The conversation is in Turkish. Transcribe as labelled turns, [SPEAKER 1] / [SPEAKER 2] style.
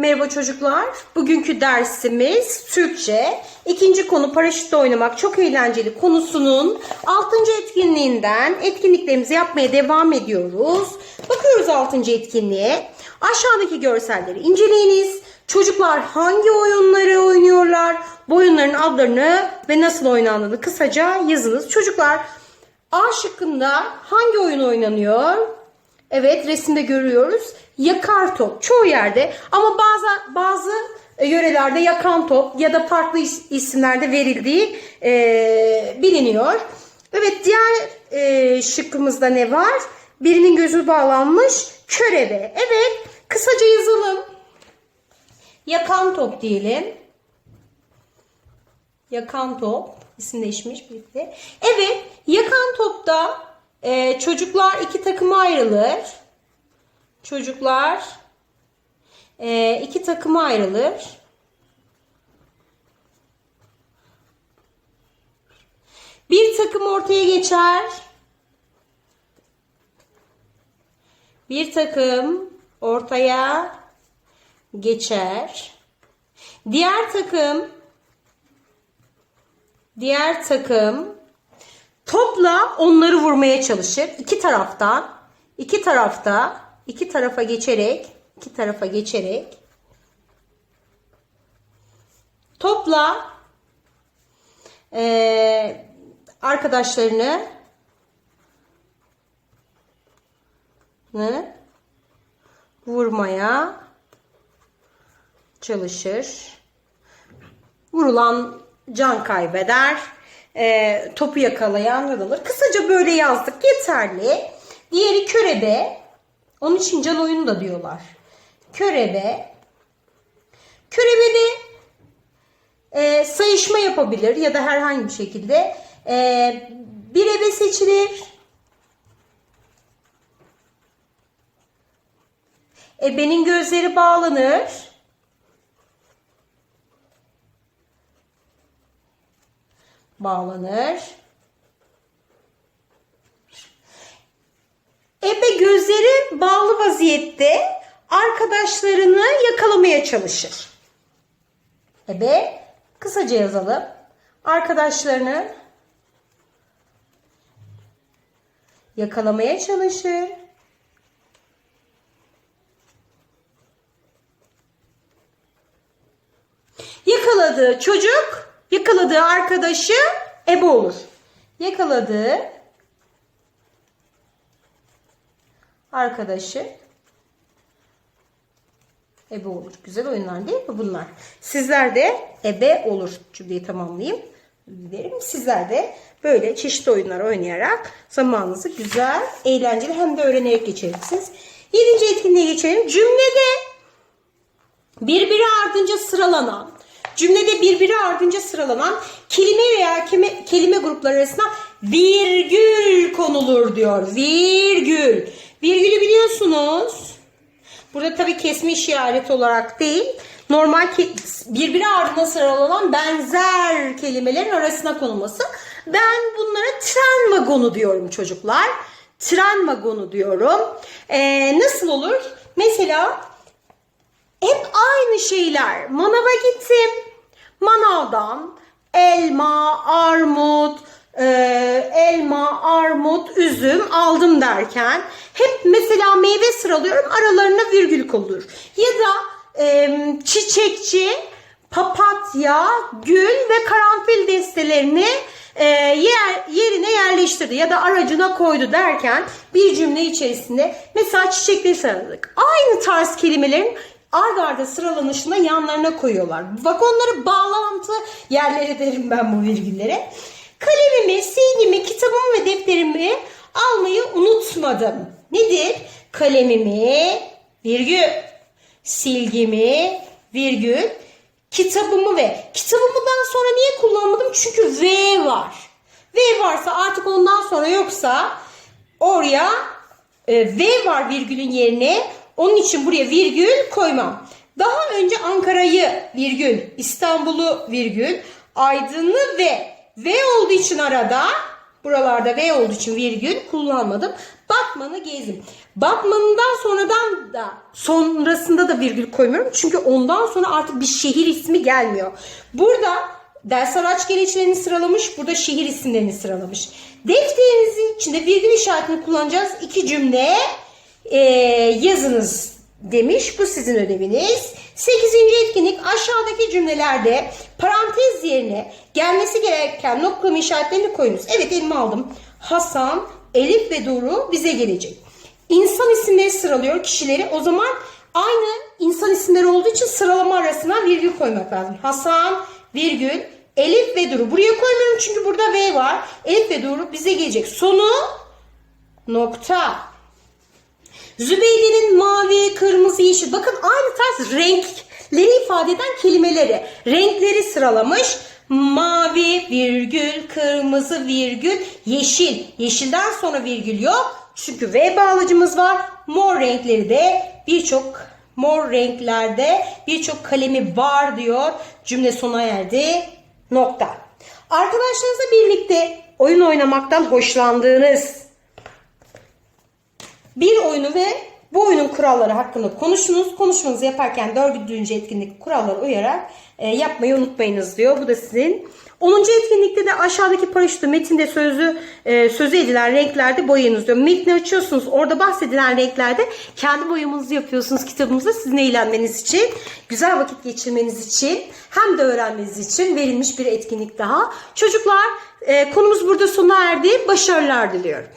[SPEAKER 1] Merhaba çocuklar. Bugünkü dersimiz Türkçe. İkinci konu paraşütle oynamak çok eğlenceli konusunun 6. etkinliğinden etkinliklerimizi yapmaya devam ediyoruz. Bakıyoruz 6. etkinliğe. Aşağıdaki görselleri inceleyiniz. Çocuklar hangi oyunları oynuyorlar? Bu oyunların adlarını ve nasıl oynandığını kısaca yazınız. Çocuklar A şıkkında hangi oyun oynanıyor? Evet resimde görüyoruz. Yakar top çoğu yerde ama bazı bazı e, yörelerde yakan top ya da farklı is- isimlerde verildiği e, biliniyor. Evet diğer e, şıkkımızda ne var? Birinin gözü bağlanmış körebe. Evet kısaca yazalım. Yakan top diyelim. Yakan top isim değişmiş birlikte. Evet yakan topta e, çocuklar iki takıma ayrılır. Çocuklar e, iki takıma ayrılır. Bir takım ortaya geçer. Bir takım ortaya geçer. Diğer takım diğer takım topla onları vurmaya çalışır. İki taraftan, iki tarafta, iki tarafa geçerek, iki tarafa geçerek topla eee, arkadaşlarını vurmaya çalışır. Vurulan can kaybeder. Ee, topu yakalayan yanılır. Kısaca böyle yazdık. Yeterli. Diğeri körebe. Onun için can oyunu da diyorlar. Körebe. Körebede e, sayışma yapabilir ya da herhangi bir şekilde e, bir ebe seçilir. Ebenin gözleri bağlanır. Bağlanır. Ebe gözleri bağlı vaziyette arkadaşlarını yakalamaya çalışır. Ebe kısaca yazalım. Arkadaşlarını yakalamaya çalışır. Yakaladığı çocuk, yakaladığı arkadaşı ebe olur. Yakaladığı arkadaşı ebe olur. Güzel oyunlar değil mi bunlar? Sizler de ebe olur. Cümleyi tamamlayayım. Dilerim. Sizler de böyle çeşitli oyunlar oynayarak zamanınızı güzel, eğlenceli hem de öğrenerek geçirirsiniz. Yedinci etkinliğe geçelim. Cümlede birbiri ardınca sıralanan, cümlede birbiri ardınca sıralanan kelime veya kelime, kelime grupları arasında virgül konulur diyor. Virgül. Virgülü biliyorsunuz. Burada tabii kesme işareti olarak değil, normal birbiri ardına sıralanan benzer kelimelerin arasına konulması. Ben bunlara tren vagonu diyorum çocuklar. Tren vagonu diyorum. Ee, nasıl olur? Mesela şeyler. Manava gittim. Manavdan elma, armut, e, elma, armut, üzüm aldım derken hep mesela meyve sıralıyorum aralarına virgül konulur. Ya da e, çiçekçi papatya, gül ve karanfil destelerini e, yer, yerine yerleştirdi ya da aracına koydu derken bir cümle içerisinde mesela çiçekleri sıraladık. Aynı tarz kelimelerin ard arda sıralanışına yanlarına koyuyorlar. Vagonları bağlantı yerleri derim ben bu virgüllere. Kalemimi, silgimi, kitabımı ve defterimi almayı unutmadım. Nedir? Kalemimi, virgül, silgimi, virgül, kitabımı ve kitabımdan sonra niye kullanmadım? Çünkü V var. V varsa artık ondan sonra yoksa oraya e, V var virgülün yerine. Onun için buraya virgül koymam. Daha önce Ankara'yı virgül, İstanbul'u virgül, Aydın'ı ve V olduğu için arada buralarda V olduğu için virgül kullanmadım. Batman'ı gezdim. Batman'dan sonradan da sonrasında da virgül koymuyorum. Çünkü ondan sonra artık bir şehir ismi gelmiyor. Burada ders araç gereçlerini sıralamış. Burada şehir isimlerini sıralamış. Defterinizin içinde virgül işaretini kullanacağız. İki cümle e, yazınız demiş. Bu sizin ödeviniz. Sekizinci etkinlik aşağıdaki cümlelerde parantez yerine gelmesi gereken noktalama işaretlerini koyunuz. Evet elime aldım. Hasan, Elif ve Duru bize gelecek. İnsan isimleri sıralıyor kişileri. O zaman aynı insan isimleri olduğu için sıralama arasına virgül koymak lazım. Hasan, virgül, Elif ve Duru. Buraya koymuyorum çünkü burada V var. Elif ve Duru bize gelecek. Sonu nokta. Zübeyde'nin mavi, kırmızı, yeşil. Bakın aynı tarz renkleri ifade eden kelimeleri. Renkleri sıralamış. Mavi, virgül, kırmızı, virgül, yeşil. Yeşilden sonra virgül yok. Çünkü V bağlacımız var. Mor renkleri de birçok mor renklerde birçok kalemi var diyor. Cümle sona erdi. Nokta. Arkadaşlarınızla birlikte oyun oynamaktan hoşlandığınız bir oyunu ve bu oyunun kuralları hakkında konuşunuz. Konuşmanızı yaparken dördüncü etkinlik kurallara uyarak e, yapmayı unutmayınız diyor. Bu da sizin. 10. etkinlikte de aşağıdaki paraşütü metinde sözü e, sözü edilen renklerde boyayınız diyor. Metni açıyorsunuz. Orada bahsedilen renklerde kendi boyamanızı yapıyorsunuz kitabımızda sizin eğlenmeniz için, güzel vakit geçirmeniz için hem de öğrenmeniz için verilmiş bir etkinlik daha. Çocuklar e, konumuz burada sona erdi. Başarılar diliyorum.